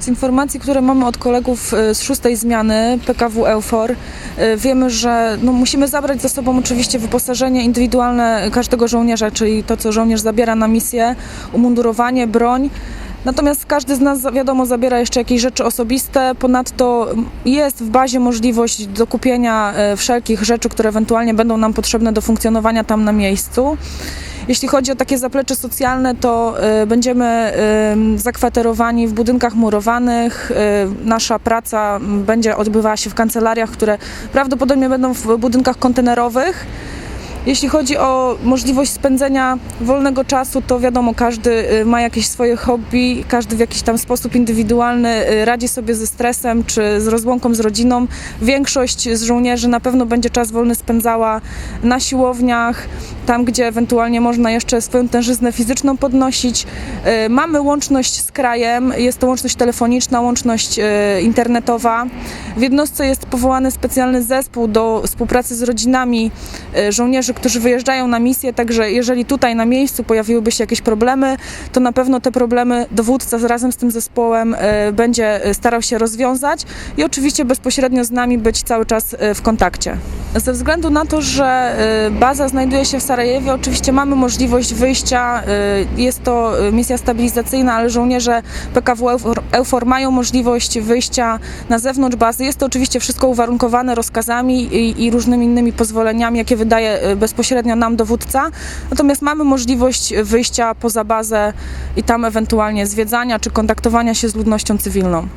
Z informacji, które mamy od kolegów y, z szóstej zmiany PKW EUFOR, y, wiemy, że no, musimy zabrać ze sobą oczywiście wyposażenie indywidualne każdego żołnierza, czyli to, co żołnierz zabiera na misję, umundurowanie, broń. Natomiast każdy z nas, wiadomo, zabiera jeszcze jakieś rzeczy osobiste. Ponadto jest w bazie możliwość dokupienia e, wszelkich rzeczy, które ewentualnie będą nam potrzebne do funkcjonowania tam na miejscu. Jeśli chodzi o takie zaplecze socjalne, to e, będziemy zakwaterowani w budynkach murowanych. E, Nasza praca będzie odbywała się w kancelariach, które prawdopodobnie będą w budynkach kontenerowych. Jeśli chodzi o możliwość spędzenia wolnego czasu, to wiadomo, każdy y, ma jakieś swoje hobby, każdy w jakiś tam sposób indywidualny y, radzi sobie ze stresem czy z rozłąką z rodziną. Większość z żołnierzy na pewno będzie czas wolny spędzała na siłowniach, tam gdzie ewentualnie można jeszcze swoją tężyznę fizyczną podnosić. Y, Mamy łączność z krajem, jest to łączność telefoniczna, łączność internetowa. W jednostce jest powołany specjalny zespół do współpracy z rodzinami y, którzy wyjeżdżają na misję, także jeżeli tutaj na miejscu pojawiłyby się jakieś problemy, to na pewno te problemy dowódca razem z tym zespołem y, będzie y, starał się rozwiązać i oczywiście bezpośrednio z nami być cały czas y, w kontakcie. Ze względu na to, że y, baza znajduje się w Sarajewie, oczywiście mamy możliwość wyjścia, y, jest to y, misja stabilizacyjna, ale żołnierze PKW EUFOR- mają możliwość wyjścia na zewnątrz bazy. Jest to oczywiście wszystko uwarunkowane rozkazami i, i różnymi innymi pozwoleniami, jakie wydaje bezpośrednio nam dowódca. Natomiast mamy możliwość wyjścia poza bazę i tam ewentualnie zwiedzania czy kontaktowania się z ludnością cywilną.